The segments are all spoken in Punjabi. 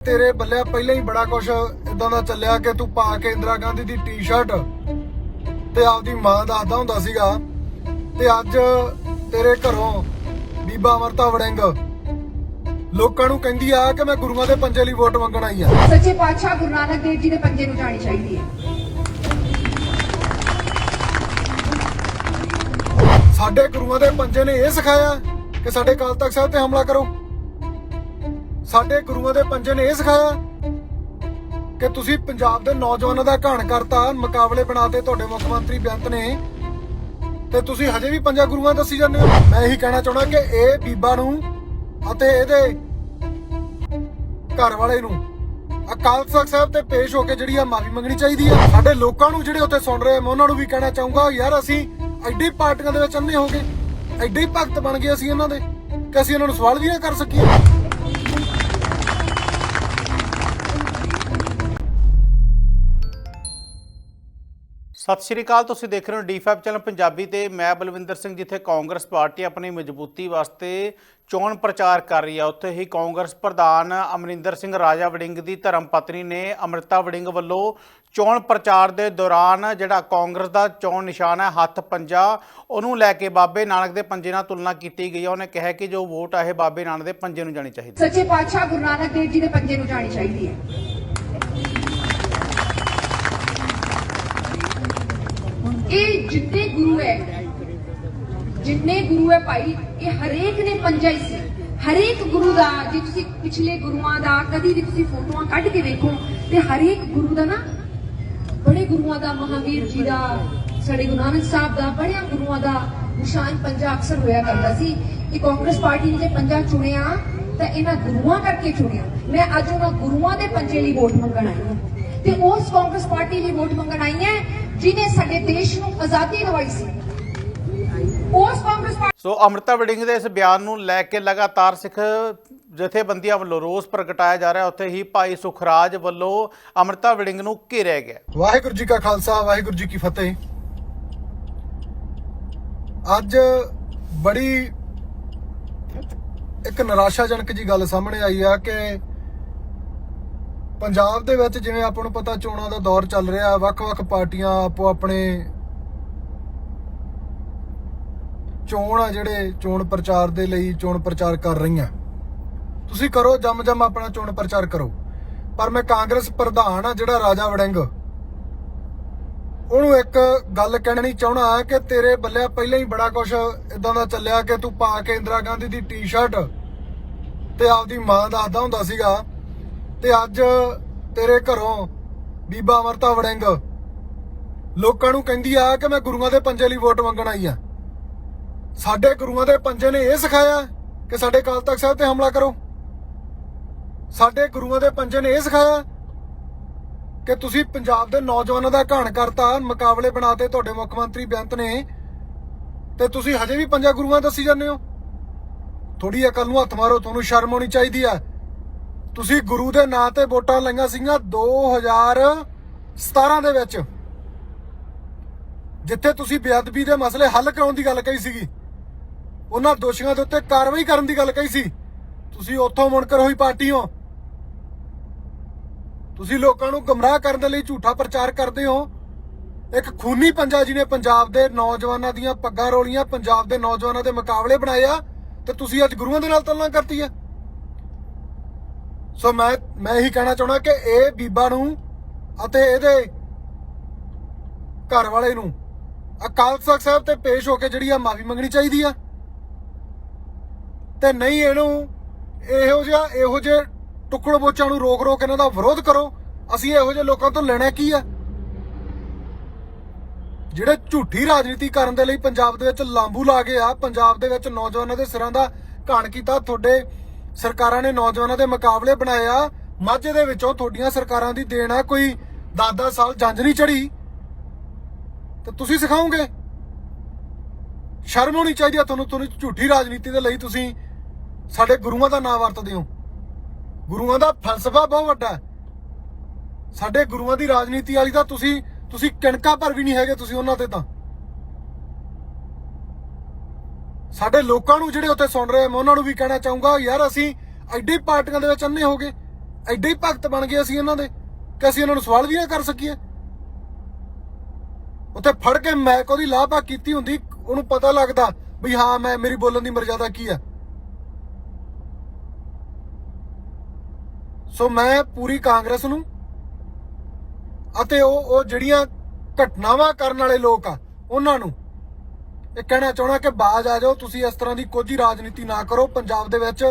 ਤੇਰੇ ਬੱਲੇ ਪਹਿਲਾਂ ਹੀ ਬੜਾ ਕੁਝ ਇਦਾਂ ਦਾ ਚੱਲਿਆ ਕਿ ਤੂੰ ਪਾ ਕੇ ਇੰਦਰਾ ਗਾਂਧੀ ਦੀ ਟੀ-ਸ਼ਰਟ ਤੇ ਆਪਦੀ ਮਾਂ ਦੱਸਦਾ ਹੁੰਦਾ ਸੀਗਾ। ਤੇ ਅੱਜ ਤੇਰੇ ਘਰੋਂ ਬੀਬਾ ਅਮਰਤਾ ਵੜਿੰਗ ਲੋਕਾਂ ਨੂੰ ਕਹਿੰਦੀ ਆ ਕਿ ਮੈਂ ਗੁਰੂਆਂ ਦੇ ਪੰਜੇ ਲਈ ਵੋਟ ਮੰਗਣ ਆਈ ਆ ਸੱਚੇ ਪਾਤਸ਼ਾਹ ਗੁਰੂ ਨਾਨਕ ਦੇਵ ਜੀ ਦੇ ਪੰਜੇ ਨੂੰ ਜਾਣੀ ਚਾਹੀਦੀ ਹੈ। ਸਾਡੇ ਗੁਰੂਆਂ ਦੇ ਪੰਜੇ ਨੇ ਇਹ ਸਿਖਾਇਆ ਕਿ ਸਾਡੇ ਕਾਲ ਤਖਤ ਸਾਹਿਬ ਤੇ ਹਮਲਾ ਕਰੋ। ਸਾਡੇ ਗੁਰੂਆਂ ਦੇ ਪੰਜੇ ਨੇ ਇਹ ਸਿਖਾਇਆ ਕਿ ਤੁਸੀਂ ਪੰਜਾਬ ਦੇ ਨੌਜਵਾਨਾਂ ਦਾ ਘਾਣ ਕਰਤਾ, ਮੁਕਾਬਲੇ ਬਣਾਤੇ ਤੁਹਾਡੇ ਮੁੱਖ ਮੰਤਰੀ ਬੇਅੰਤ ਨੇ। ਤੇ ਤੁਸੀਂ ਹਜੇ ਵੀ ਪੰਜਾ ਗੁਰੂਆਂ ਦੱਸੀ ਜਾਂਦੇ ਹੋ। ਮੈਂ ਇਹੀ ਕਹਿਣਾ ਚਾਹੁੰਦਾ ਕਿ ਇਹ ਬੀਬਾ ਨੂੰ ਅਤੇ ਇਹਦੇ ਘਰ ਵਾਲੇ ਨੂੰ ਅਕਾਲ ਤਖਤ ਸਾਹਿਬ ਤੇ ਪੇਸ਼ ਹੋ ਕੇ ਜਿਹੜੀ ਆ ਮਾਫੀ ਮੰਗਣੀ ਚਾਹੀਦੀ ਆ। ਸਾਡੇ ਲੋਕਾਂ ਨੂੰ ਜਿਹੜੇ ਉੱਥੇ ਸੁਣ ਰਹੇ ਮੈਂ ਉਹਨਾਂ ਨੂੰ ਵੀ ਕਹਿਣਾ ਚਾਹੂੰਗਾ, ਯਾਰ ਅਸੀਂ ਐਡੀ ਪਾਰਟੀਆਂ ਦੇ ਵਿੱਚ ਅੰਨੇ ਹੋ ਗਏ ਐਡੇ ਭਗਤ ਬਣ ਗਏ ਅਸੀਂ ਇਹਨਾਂ ਦੇ, ਕਿ ਅਸੀਂ ਇਹਨਾਂ ਨੂੰ ਸਵਾਲ ਵੀ ਨਾ ਕਰ ਸਕੀਏ। ਸਤਿ ਸ਼੍ਰੀ ਅਕਾਲ, ਤੁਸੀਂ ਦੇਖ ਰਹੇ ਹੋ ਡੀ5 ਚੈਨਲ ਪੰਜਾਬੀ ਤੇ ਮੈਂ ਬਲਵਿੰਦਰ ਸਿੰਘ ਜਿੱਥੇ ਕਾਂਗਰਸ ਪਾਰਟੀ ਆਪਣੀ ਮਜ਼ਬੂਤੀ ਵਾਸਤੇ ਚੋਣ ਪ੍ਰਚਾਰ ਕਰ ਰਹੀ ਹੈ ਉੱਥੇ ਹੀ ਕਾਂਗਰਸ ਪ੍ਰਧਾਨ ਅਮਰਿੰਦਰ ਸਿੰਘ ਰਾਜਾ ਵੜਿੰਗ ਦੀ ਧਰਮ ਪਤਨੀ ਨੇ ਅਮ੍ਰਿਤਾ ਵੜਿੰਗ ਵੱਲੋਂ ਚੋਣ ਪ੍ਰਚਾਰ ਦੇ ਦੌਰਾਨ ਜਿਹੜਾ ਕਾਂਗਰਸ ਦਾ ਚੋਣ ਨਿਸ਼ਾਨ ਹੈ, ਹੱਥ ਪੰਜਾ, ਉਹਨੂੰ ਲੈ ਕੇ ਬਾਬੇ ਨਾਨਕ ਦੇ ਪੰਜੇ ਨਾਲ ਤੁਲਨਾ ਕੀਤੀ ਗਈ ਹੈ ਉਹਨੇ ਕਿਹਾ ਕਿ ਜੋ ਵੋਟ ਹੈ ਇਹ ਬਾਬੇ ਨਾਨਕ ਦੇ ਪੰਜੇ ਨੂੰ ਜਾਣੀ ਚਾਹੀਦੀ ਹੈ। ਸੱਚੇ ਪਾਤਸ਼ਾਹ ਗੁਰੂ ਨਾਨਕ ਦੇਵ ਜੀ ਦੇ ਪੰਜੇ ਨੂੰ ਜਾਣੀ ਚਾਹੀਦੀ ਹੈ। ਇਹ ਜਿੰਨੇ ਗੁਰੂ ਹੈ, ਜਿੰਨੇ ਗੁਰੂ ਹੈ ਭਾਈ, ਇਹ ਹਰੇਕ ਨੇ ਪੰਜਾ ਹੀ ਸੀ। ਹਰੇਕ ਗੁਰੂ ਦਾ, ਜੇ ਤੁਸੀਂ ਪਿਛਲੇ ਗੁਰੂਆਂ ਦਾ, ਕਦੀ ਵੀ ਤੁਸੀਂ ਫੋਟੋਆਂ ਕੱਢ ਕੇ ਵੇਖੋ, ਤੇ ਹਰੇਕ ਗੁਰੂ ਦਾ ਨਾ, ਬੜੇ ਗੁਰੂਆਂ ਦਾ, ਮਹਾਵੀਰ ਜੀ ਦਾ, ਸਾਡੇ ਗੁਰੂ ਨਾਨਕ ਸਾਹਿਬ ਦਾ, ਬੜਿਆਂ ਗੁਰੂਆਂ ਦਾ ਨਿਸ਼ਾਨ ਪੰਜਾ ਅਕਸਰ ਹੋਇਆ ਕਰਦਾ ਸੀ ਇਹ ਕਾਂਗਰਸ ਪਾਰਟੀ ਨੇ ਜੇ ਪੰਜਾ ਚੁਣਿਆ, ਤਾਂ ਇਹਨਾਂ ਗੁਰੂਆਂ ਕਰਕੇ ਚੁਣਿਆ। ਮੈਂ ਅੱਜ ਉਹਨਾਂ ਗੁਰੂਆਂ ਦੇ ਪੰਜੇ ਲਈ ਵੋਟ ਮੰਗਣ ਆਈ ਹਾਂ। ਤੇ ਉਸ ਕਾਂਗਰਸ ਪਾਰਟੀ ਲਈ ਵੋਟ ਮੰਗਣ ਆਈ ਹਾਂ ਜਿਨੇ ਸਾਡੇ ਦੇਸ਼ ਨੂੰ ਆਜ਼ਾਦੀ ਦਿਵਾਈ ਸੀ। ਉਸ ਕਾਂਗਰਸ ਪਾਰਟੀ ਸੋ ਅਮ੍ਰਿਤਾ ਵੜਿੰਗ ਦੇ ਇਸ ਬਿਆਨ ਨੂੰ ਲੈ ਕੇ ਲਗਾਤਾਰ ਸਿੱਖ ਜਥੇਬੰਦੀਆਂ ਵੱਲੋਂ ਰੋਸ ਪ੍ਰਗਟਾਇਆ ਜਾ ਰਿਹਾ ਉੱਥੇ ਹੀ ਭਾਈ ਸੁਖਰਾਜ ਵੱਲੋਂ ਅਮ੍ਰਿਤਾ ਵੜਿੰਗ ਨੂੰ ਘੇਰਿਆ ਗਿਆ। ਵਾਹਿਗੁਰੂ ਜੀ ਕਾ ਖਾਲਸਾ ਵਾਹਿਗੁਰੂ ਜੀ ਕੀ ਫਤਿਹ। ਅੱਜ ਬੜੀ ਇੱਕ ਨਿਰਾਸ਼ਾਜਨਕ ਜੀ ਗੱਲ ਸਾਹਮਣੇ ਆਈ ਆ ਕਿ ਪੰਜਾਬ ਦੇ ਵਿੱਚ ਜਿਵੇਂ ਆਪਾਂ ਨੂੰ ਪਤਾ ਚੋਣਾਂ ਦਾ ਦੌਰ ਚੱਲ ਰਿਹਾ, ਵੱਖ-ਵੱਖ ਪਾਰਟੀਆਂ ਆਪੋ ਆਪਣੇ ਚੋਣ ਆ ਜਿਹੜੇ ਚੋਣ ਪ੍ਰਚਾਰ ਦੇ ਲਈ ਚੋਣ ਪ੍ਰਚਾਰ ਕਰ ਰਹੀਆਂ। ਤੁਸੀਂ ਕਰੋ ਜਮ ਜਮ ਆਪਣਾ ਚੋਣ ਪ੍ਰਚਾਰ ਕਰੋ। ਪਰ ਮੈਂ ਕਾਂਗਰਸ ਪ੍ਰਧਾਨ ਆ ਜਿਹੜਾ ਰਾਜਾ ਵੜਿੰਗ। ਉਹਨੂੰ ਇੱਕ ਗੱਲ ਕਹਿਣੀ ਚਾਹਣਾ ਕਿ ਤੇਰੇ ਬੱਲੇ ਪਹਿਲਾਂ ਹੀ ਬੜਾ ਕੁਝ ਇਦਾਂ ਦਾ ਚੱਲਿਆ ਕਿ ਤੂੰ ਪਾ ਕੇ ਇੰਦਰਾ ਗਾਂਧੀ ਦੀ ਟੀ-ਸ਼ਰਟ ਤੇ ਆਪਦੀ ਮਾਂ ਦੱਸਦਾ ਹੁੰਦਾ ਸੀਗਾ। ਤੇ ਅੱਜ ਤੇਰੇ ਘਰੋਂ ਬੀਬਾ ਅਮਰਤਾ ਵੜਿੰਗ ਲੋਕਾਂ ਨੂੰ ਕਹਿੰਦੀ ਆ ਕਿ ਮੈਂ ਗੁਰੂਆਂ ਦੇ ਪੰਜੇ ਲਈ ਵੋਟ ਮੰਗਣ ਆਈ ਆ। ਸਾਡੇ ਗੁਰੂਆਂ ਦੇ ਪੰਜੇ ਨੇ ਇਹ ਸਿਖਾਇਆ ਕਿ ਸਾਡੇ ਕਾਲ ਤਖਤ ਸਾਹਿਬ ਤੇ ਹਮਲਾ ਕਰੋ। ਸਾਡੇ ਗੁਰੂਆਂ ਦੇ ਪੰਜੇ ਨੇ ਇਹ ਸਿਖਾਇਆ ਕਿ ਤੁਸੀਂ ਪੰਜਾਬ ਦੇ ਨੌਜਵਾਨਾਂ ਦਾ ਘਾਣ ਕਰਤਾ, ਮੁਕਾਬਲੇ ਬਣਾਤੇ ਤੁਹਾਡੇ ਮੁੱਖ ਮੰਤਰੀ ਬੇਅੰਤ ਨੇ ਤੇ ਤੁਸੀਂ ਹਜੇ ਵੀ ਪੰਜਾ ਗੁਰੂਆਂ ਦੱਸੀ ਜਾਂਦੇ ਹੋ। ਥੋੜੀ ਅਕਲ ਨੂੰ ਹੱਥ ਮਾਰੋ, ਤੁਹਾਨੂੰ ਸ਼ਰਮ ਆਉਣੀ ਚਾਹੀਦੀ ਆ। ਤੁਸੀਂ ਗੁਰੂ ਦੇ ਨਾਂ ਤੇ ਵੋਟਾਂ ਲਈਆਂ ਸੀਗੀਆਂ 2017 ਦੇ ਵਿੱਚ। ਜਿੱਥੇ ਤੁਸੀਂ ਬੇਅਦਬੀ ਦੇ ਮਸਲੇ ਹੱਲ ਕਰਾਉਣ ਦੀ ਗੱਲ ਕਹੀ ਸੀਗੀ। ਉਹਨਾਂ ਦੋਸ਼ੀਆਂ ਦੇ ਉੱਤੇ ਕਾਰਵਾਈ ਕਰਨ ਦੀ ਗੱਲ ਕਹੀ ਸੀ। ਤੁਸੀਂ ਉੱਥੋਂ ਮੁਣਕਰ ਹੋਈ ਪਾਰਟੀ ਹੋ। ਤੁਸੀਂ ਲੋਕਾਂ ਨੂੰ ਗਮਰਾਹ ਕਰਨ ਦੇ ਲਈ ਝੂਠਾ ਪ੍ਰਚਾਰ ਕਰਦੇ ਹੋ। ਇੱਕ ਖੂਨੀ ਪੰਜਾ ਜੀ ਨੇ ਪੰਜਾਬ ਦੇ ਨੌਜਵਾਨਾਂ ਦੀਆਂ ਪੱਗਾਂ ਰੋਲੀਆਂ, ਪੰਜਾਬ ਦੇ ਨੌਜਵਾਨਾਂ ਦੇ ਮੁਕਾਬਲੇ ਬਣਾਏ ਆ, ਤੇ ਤੁਸੀਂ ਅੱਜ ਗੁਰੂਆਂ ਦੇ ਨਾਲ ਤੁਲਨਾ ਕਰਤੀ ਹੈ ਸੋ ਮੈਂ ਮੈਂ ਇਹੀ ਕਹਿਣਾ ਚਾਹੁੰਦਾ ਕਿ ਇਹ ਬੀਬਾ ਨੂੰ ਅਤੇ ਇਹਦੇ ਘਰ ਵਾਲੇ ਨੂੰ ਅਕਾਲ ਤਖਤ ਸਾਹਿਬ ਤੇ ਪੇਸ਼ ਹੋ ਕੇ ਜਿਹੜੀ ਆ ਮਾਫੀ ਮੰਗਣੀ ਚਾਹੀਦੀ ਆ। ਤੇ ਨਹੀਂ ਇਹਨੂੰ ਇਹੋ ਜਿਹਾ, ਇਹੋ ਜਿਹੇ ਟੁਕੜ ਬੋਚਾਂ ਨੂੰ ਰੋਕ ਰੋਕ ਇਹਨਾਂ ਦਾ ਵਿਰੋਧ ਕਰੋ। ਅਸੀਂ ਇਹੋ ਜਿਹੇ ਲੋਕਾਂ ਤੋਂ ਲੈਣਾ ਕੀ ਆ? ਜਿਹੜੇ ਝੂਠੀ ਰਾਜਨੀਤੀ ਕਰਨ ਦੇ ਲਈ ਪੰਜਾਬ ਦੇ ਵਿੱਚ ਲਾਂਬੂ ਲਾ ਗਏ ਆ, ਪੰਜਾਬ ਦੇ ਵਿੱਚ ਨੌਜਵਾਨਾਂ ਦੇ ਸਿਰਾਂ ਦਾ ਘਾਣ ਕੀਤਾ, ਤੁਹਾਡੇ ਸਰਕਾਰਾਂ ਨੇ ਨੌਜਵਾਨਾਂ ਦੇ ਮੁਕਾਬਲੇ ਬਣਾਏ ਆ ਮਾਝੇ ਦੇ ਵਿੱਚੋਂ ਤੁਹਾਡੀਆਂ ਸਰਕਾਰਾਂ ਦੀ ਦੇਣ ਆ, ਕੋਈ 10-10 ਸਾਲ ਜੰਜ ਨਹੀਂ ਚੜੀ ਤੇ ਤੁਸੀਂ ਸਿਖਾਓਗੇ? ਸ਼ਰਮ ਹੋਣੀ ਚਾਹੀਦੀ ਆ ਤੁਹਾਨੂੰ ਤੁਹਾਨੂੰ ਝੂਠੀ ਰਾਜਨੀਤੀ ਦੇ ਲਈ ਤੁਸੀਂ ਸਾਡੇ ਗੁਰੂਆਂ ਦਾ ਨਾਮ ਵਰਤਦੇ ਹੋ। ਗੁਰੂਆਂ ਦਾ ਫਲਸਫਾ ਬਹੁਤ ਵੱਡਾ ਸਾਡੇ ਗੁਰੂਆਂ ਦੀ ਰਾਜਨੀਤੀ ਵਾਲੀ ਤਾਂ ਤੁਸੀਂ ਤੁਸੀਂ ਕਿਣਕਾ ਭਰ ਵੀ ਨਹੀਂ ਹੈਗੇ ਤੁਸੀਂ ਉਹਨਾਂ ਤੇ ਤਾਂ। ਸਾਡੇ ਲੋਕਾਂ ਨੂੰ ਜਿਹੜੇ ਉੱਥੇ ਸੁਣ ਰਹੇ ਆ, ਮੈਂ ਉਹਨਾਂ ਨੂੰ ਵੀ ਕਹਿਣਾ ਚਾਹੂੰਗਾ, ਯਾਰ ਅਸੀਂ ਐਡੀ ਪਾਰਟੀਆਂ ਦੇ ਵਿੱਚ ਅੰਨੇ ਹੋ ਗਏ, ਐਡੇ ਭਗਤ ਬਣ ਗਏ ਅਸੀਂ ਇਹਨਾਂ ਦੇ, ਕਿ ਅਸੀਂ ਇਹਨਾਂ ਨੂੰ ਸਵਾਲ ਵੀ ਨਾ ਕਰ ਸਕੀਏ। ਉੱਥੇ ਫੜ ਕੇ ਮੈਂ ਉਹਦੀ ਲਾਭਾ ਕੀਤੀ ਹੁੰਦੀ, ਉਹਨੂੰ ਪਤਾ ਲੱਗਦਾ ਵੀ ਹਾਂ, ਮੈਂ, ਮੇਰੀ ਬੋਲਣ ਦੀ ਮਰਜ਼ਾਦਾ ਕੀ ਆ। ਸੋ ਮੈਂ ਪੂਰੀ ਕਾਂਗਰਸ ਨੂੰ ਅਤੇ ਉਹ ਉਹ ਜਿਹੜੀਆਂ ਘਟਨਾਵਾਂ ਕਰਨ ਵਾਲੇ ਲੋਕ ਆ, ਉਹਨਾਂ ਨੂੰ ਇਹ ਕਹਿਣਾ ਚਾਹਣਾ ਕਿ ਬਾਜ ਆ ਜਾਓ, ਤੁਸੀਂ ਇਸ ਤਰ੍ਹਾਂ ਦੀ ਕੋਈ ਰਾਜਨੀਤੀ ਨਾ ਕਰੋ। ਪੰਜਾਬ ਦੇ ਵਿੱਚ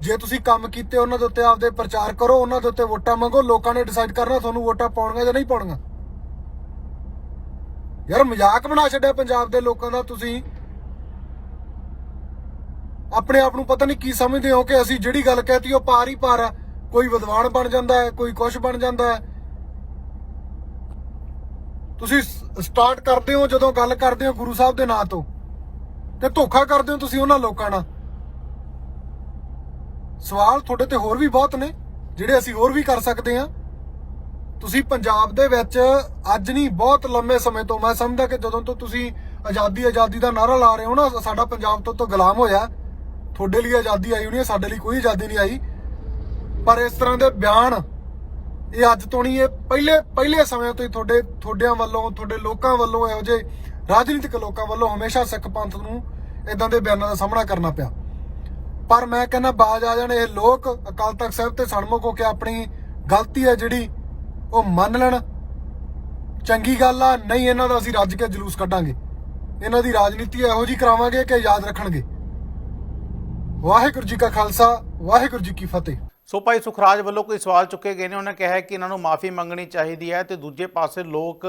ਜੇ ਤੁਸੀਂ ਕੰਮ ਕੀਤੇ, ਉਹਨਾਂ ਦੇ ਉੱਤੇ ਆਪਦੇ ਪ੍ਰਚਾਰ ਕਰੋ, ਉਹਨਾਂ ਦੇ ਉੱਤੇ ਵੋਟਾਂ ਮੰਗੋ, ਲੋਕਾਂ ਨੇ ਡਿਸਾਈਡ ਕਰਨਾ ਤੁਹਾਨੂੰ ਵੋਟਾਂ ਪਾਉਣੀਆਂ ਜਾਂ ਨਹੀਂ ਪਾਉਣੀਆਂ ਯਾਰ ਮਜ਼ਾਕ ਬਣਾ ਛੱਡਿਆ ਪੰਜਾਬ ਦੇ ਲੋਕਾਂ ਦਾ, ਤੁਸੀਂ ਆਪਣੇ ਆਪ ਨੂੰ ਪਤਾ ਨਹੀਂ ਕੀ ਸਮਝਦੇ ਹੋ ਕਿ ਅਸੀਂ ਜਿਹੜੀ ਗੱਲ ਕਹਿਤੀ, ਉਹ ਪਾਰ ਹੀ ਪਾਰ ਆ। ਕੋਈ ਵਿਦਵਾਨ ਬਣ ਜਾਂਦਾ ਹੈ, ਕੋਈ ਕੁਛ ਬਣ ਜਾਂਦਾ ਹੈ। ਤੁਸੀਂ ਸਟਾਰਟ ਕਰਦੇ ਹੋ ਜਦੋਂ ਗੱਲ ਕਰਦੇ ਹੋ ਗੁਰੂ ਸਾਹਿਬ ਦੇ ਨਾਂ ਤੋਂ। ਤੇ ਧੋਖਾ ਕਰਦੇ ਹੋ ਤੁਸੀਂ ਉਹਨਾਂ ਲੋਕਾਂ ਨਾਲ। ਸਵਾਲ ਤੁਹਾਡੇ ਤੇ ਹੋਰ ਵੀ ਬਹੁਤ ਨੇ, ਜਿਹੜੇ ਅਸੀਂ ਹੋਰ ਵੀ ਕਰ ਸਕਦੇ ਹਾਂ। ਤੁਸੀਂ ਪੰਜਾਬ ਦੇ ਵਿੱਚ ਅੱਜ ਨਹੀਂ, ਬਹੁਤ ਲੰਮੇ ਸਮੇਂ ਤੋਂ ਮੈਂ ਸਮਝਦਾ ਕਿ ਜਦੋਂ ਤੋਂ ਤੁਸੀਂ ਆਜ਼ਾਦੀ ਆਜ਼ਾਦੀ ਦਾ ਨਾਰਾ ਲਾ ਰਹੇ ਹੋ ਨਾ, ਸਾਡਾ ਪੰਜਾਬ ਤੋਂ ਤੋਂ ਗੁਲਾਮ ਹੋਇਆ। ਤੁਹਾਡੇ ਲਈ ਆਜ਼ਾਦੀ ਆਈ ਹੋਣੀ ਹੈ, ਸਾਡੇ ਲਈ ਕੋਈ ਆਜ਼ਾਦੀ ਨਹੀਂ ਆਈ। ਪਰ ਇਸ ਤਰ੍ਹਾਂ ਦੇ ਬਿਆਨ ਇਹ ਅੱਜ ਤੋਂ ਨਹੀਂ, ਇਹ ਪਹਿਲੇ ਪਹਿਲੇ ਸਮੇਂ ਤੋਂ ਹੀ ਤੁਹਾਡੇ, ਤੁਹਾਡਿਆਂ ਵੱਲੋਂ, ਤੁਹਾਡੇ ਲੋਕਾਂ ਵੱਲੋਂ ਇਹੋ ਜਿਹੇ ਰਾਜਨੀਤਿਕ ਲੋਕਾਂ ਵੱਲੋਂ ਹਮੇਸ਼ਾ ਸਿੱਖ ਪੰਥ ਨੂੰ ਇਦਾਂ ਦੇ ਬਿਆਨਾਂ ਦਾ ਸਾਹਮਣਾ ਕਰਨਾ ਪਿਆ। ਪਰ ਮੈਂ ਕਹਿੰਦਾ ਬਾਜ ਆ ਜਾਣ, ਇਹ ਲੋਕ ਅਕਾਲ ਤਖਤ ਸਾਹਿਬ ਤੇ ਸਨਮੁਖ ਹੋ ਕੇ ਆਪਣੀ ਗਲਤੀ ਹੈ ਜਿਹੜੀ ਉਹ ਮੰਨ ਲੈਣ। ਚੰਗੀ ਗੱਲ ਆ, ਨਹੀਂ ਇਹਨਾਂ ਦਾ ਅਸੀਂ ਰੱਜ ਕੇ ਜਲੂਸ ਕੱਢਾਂਗੇ। ਇਹਨਾਂ ਦੀ ਰਾਜਨੀਤੀ ਇਹੋ ਜੀ ਕਰਾਵਾਂਗੇ ਕਿ ਯਾਦ ਰੱਖਣਗੇ। ਵਾਹਿਗੁਰੂ ਜੀ ਕਾ ਖਾਲਸਾ, ਵਾਹਿਗੁਰੂ ਜੀ ਕੀ ਫਤਿਹ। ਸੋ ਭਾਈ ਸੁਖਰਾਜ ਵੱਲੋਂ ਕੋਈ ਸਵਾਲ ਚੁੱਕੇ ਗਏ ਨੇ ਉਹਨਾਂ ਕਿਹਾ ਹੈ ਕਿ ਇਹਨਾਂ ਨੂੰ ਮਾਫੀ ਮੰਗਣੀ ਚਾਹੀਦੀ ਹੈ ਤੇ ਦੂਜੇ ਪਾਸੇ ਲੋਕ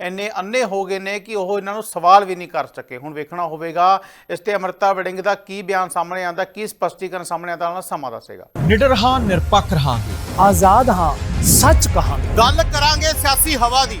ਇੰਨੇ ਅੰਨੇ ਹੋ ਗਏ ਨੇ ਕਿ ਉਹ ਇਹਨਾਂ ਨੂੰ ਸਵਾਲ ਵੀ ਨਹੀਂ ਕਰ ਸਕੇ। ਹੁਣ ਵੇਖਣਾ ਹੋਵੇਗਾ ਇਸ ਤੇ ਅਮਰਤਾ ਵੜਿੰਗ ਦਾ ਕੀ ਬਿਆਨ ਸਾਹਮਣੇ ਆਉਂਦਾ ਕੀ ਸਪਸ਼ਟੀਕਰਨ ਸਾਹਮਣੇ ਆਉਂਦਾ ਉਹਨਾਂ ਸਮਾਂ ਦੱਸੇਗਾ। ਨਿਡਰ ਹਾਂ ਨਿਰਪੱਖ ਰਹਾਂਗੇ। ਆਜ਼ਾਦ ਹਾਂ ਸੱਚ ਕਹਾਂਗੇ। ਗੱਲ ਕਰਾਂਗੇ ਸਿਆਸੀ ਹਵਾ ਦੀ।